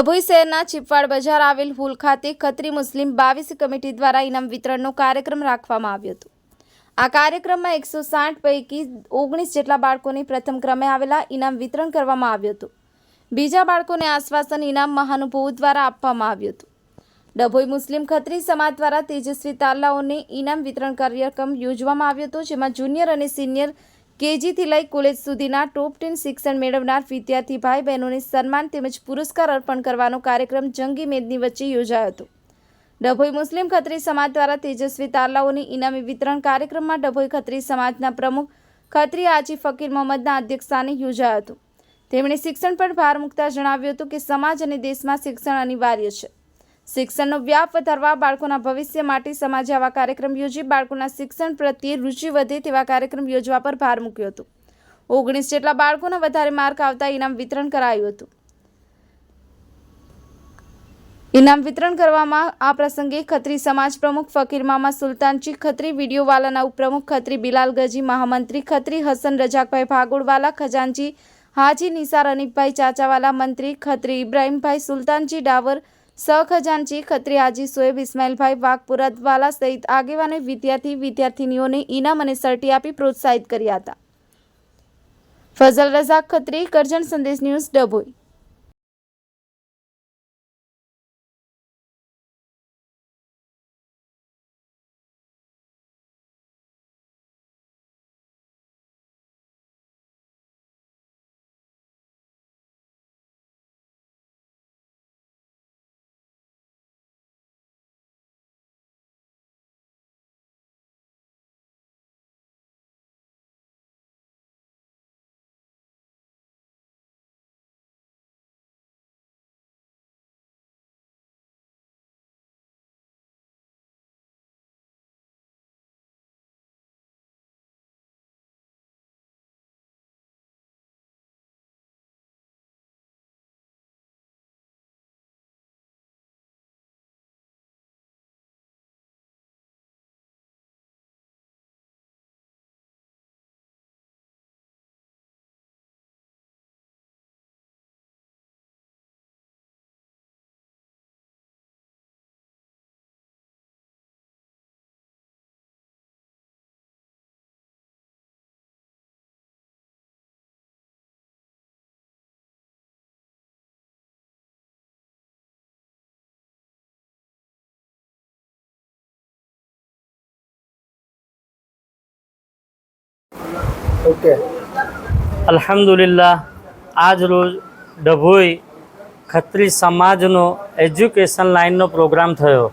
ડભોઈ શહેરના ચીપવાડ બજાર આવેલ હુલ ખાતે ખત્રી મુસ્લિમ બાવીસ કમિટી દ્વારા ઇનામ વિતરણનો કાર્યક્રમ રાખવામાં આવ્યો હતો. આ કાર્યક્રમમાં એકસો સાઠ પૈકી ઓગણીસ જેટલા બાળકોને પ્રથમ ક્રમે આવેલા ઇનામ વિતરણ કરવામાં આવ્યું હતું. બીજા બાળકોને આશ્વાસન ઇનામ મહાનુભવો દ્વારા આપવામાં આવ્યું હતું. ડભોઈ મુસ્લિમ ખત્રી સમાજ દ્વારા તેજસ્વી તાલાઓને ઇનામ વિતરણ કાર્યક્રમ યોજવામાં આવ્યો હતો, જેમાં જુનિયર અને સિનિયર કેજીથી લઈ કોલેજ સુધીના ટોપ ટેન શિક્ષણ મેળવનાર વિદ્યાર્થી ભાઈ બહેનોને સન્માન તેમજ પુરસ્કાર અર્પણ કરવાનો કાર્યક્રમ જંગી મેદની વચ્ચે યોજાયો હતો. ડભોઈ મુસ્લિમ ખત્રી સમાજ દ્વારા તેજસ્વી તારલાઓની ઇનામી વિતરણ કાર્યક્રમમાં ડભોઈ ખત્રી સમાજના પ્રમુખ ખત્રી આજી ફકીર મોહમ્મદના અધ્યક્ષસ્થાને યોજાયો હતો. તેમણે શિક્ષણ પર ભાર મૂકતા જણાવ્યું હતું કે સમાજ અને દેશમાં શિક્ષણ અનિવાર્ય છે. શિક્ષણનો વ્યાપ વધારવા બાળકોના ભવિષ્ય માટે સમાજે આવા કાર્યક્રમ યોજી બાળકોના શિક્ષણ પ્રત્યે રુચિ વધે તેવા કાર્યક્રમ યોજવા પર ભાર મૂક્યો હતો. ઓગણીસ જેટલા બાળકોના વધારે માર્ક આવતા ઇનામ વિતરણ કરાયું હતું. ઇનામ વિતરણ કરવામાં આ પ્રસંગે ખત્રી સમાજ પ્રમુખ ફકીર મામા સુલતાનજી, ખત્રી વિડીયોવાલાના ઉપપ્રમુખ, ખત્રી બિલાલ ગજી, મહામંત્રી, ખત્રી હસન રજાકભાઈ ભાગોળવાલા, ખજાનજી હાજી, નિસાર અનીફભાઈ ચાચાવાલા, મંત્રી ખત્રી ઇબ્રાહીમભાઈ સુલતાનજી ડાવર સહખજાનજી ખત્રી હાજી સોએબ ઇસ્માઇલભાઈ વાઘપુરતવાલા સહિત આગેવાને વિદ્યાર્થી વિદ્યાર્થિનીઓને ઇનામ અને સર્ટી આપી પ્રોત્સાહિત કર્યા હતા. ફઝલ રઝાક ખત્રી, કરજણ સંદેશ ન્યૂઝ ડભોઈ. ઓકે. અલ્હમ્દુલિલ્લાહ, આજ રોજ ડભોઈ ખત્રી સમાજનો એજ્યુકેશન લાઇનનો પ્રોગ્રામ થયો.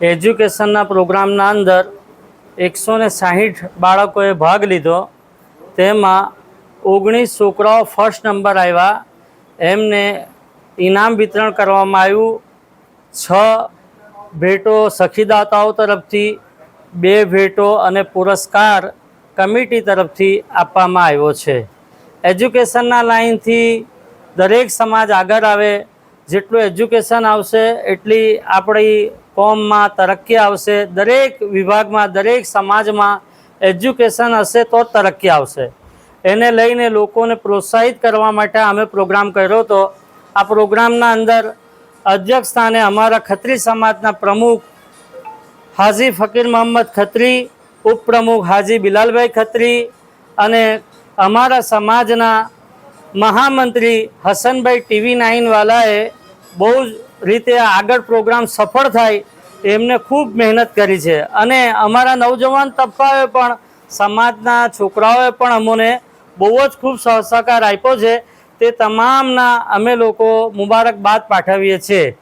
એજ્યુકેશનના પ્રોગ્રામના અંદર એકસો ને સાહીઠ બાળકોએ ભાગ લીધો. તેમાં ઓગણીસ છોકરાઓ ફર્સ્ટ નંબર આવ્યા. એમને ઇનામ વિતરણ કરવામાં આવ્યું. છ ભેટો સખીદાતાઓ તરફથી, બે ભેટો અને પુરસ્કાર કમિટી તરફથી આપવામાં આવ્યો છે. એજ્યુકેશનના લાઇનથી દરેક સમાજ આગળ આવે. જેટલું એજ્યુકેશન આવશે, એટલી આપણી કોમમાં તરક્કી આવશે. દરેક વિભાગમાં, દરેક સમાજમાં એજ્યુકેશન હશે તો તરક્કી આવશે. એને લઈને લોકોને પ્રોત્સાહિત કરવા માટે અમે પ્રોગ્રામ કર્યો હતો. આ પ્રોગ્રામના અંદર અધ્યક્ષ સ્થાને અમારા ખત્રી સમાજના પ્રમુખ હાજી ફકીર મોહમ્મદ ખત્રી ઉપપ્રમુખ હાજી બિલાલભાઈ ખત્રી અને અમારા સમાજના મહામંત્રી હસનભાઈ ટીવી નાઇનવાલાએ બહુ જ રીતે આગળ પ્રોગ્રામ સફળ થાય એમને ખૂબ મહેનત કરી છે. અને અમારા નવજવાન તબક્કાએ પણ, સમાજના છોકરાઓએ પણ અમોને બહુ જ ખૂબ સહસહકાર આપ્યો છે. તે તમામના અમે લોકો મુબારકબાદ પાઠવીએ છીએ.